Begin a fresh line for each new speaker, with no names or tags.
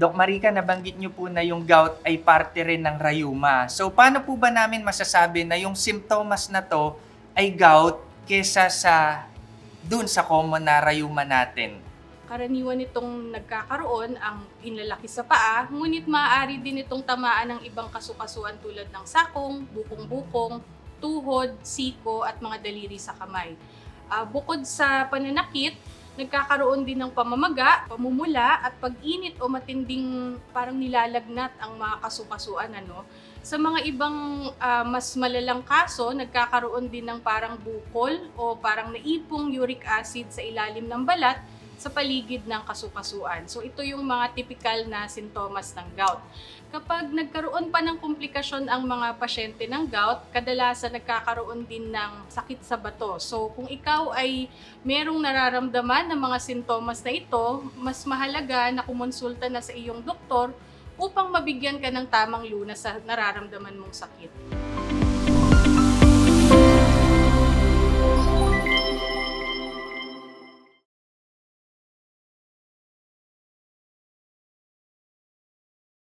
Doc Marica, nabanggit niyo po na yung gout ay parte rin ng rayuma. So, paano po ba namin masasabi na yung simptomas na to ay gout kesa sa dun sa common na rayuma natin?
Karaniwan nitong nagkakaroon ang inlalaki sa paa, ngunit maaari din itong tamaan ng ibang kasukasuan tulad ng sakong, bukong-bukong, tuhod, siko at mga daliri sa kamay. Ah, bukod sa pananakit, nagkakaroon din ng pamamaga, pamumula at pag-init o matinding parang nilalagnat ang mga kasukasuan ano. Sa mga ibang ah, mas malalang kaso, nagkakaroon din ng parang bukol o parang naipong uric acid sa ilalim ng balat sa paligid ng kasukasuan. So ito yung mga typical na sintomas ng gout. Kapag nagkaroon pa ng komplikasyon ang mga pasyente ng gout, kadalasan nagkakaroon din ng sakit sa bato. So kung ikaw ay merong nararamdaman ng mga sintomas na ito, mas mahalaga na kumonsulta na sa iyong doktor upang mabigyan ka ng tamang lunas sa nararamdaman mong sakit.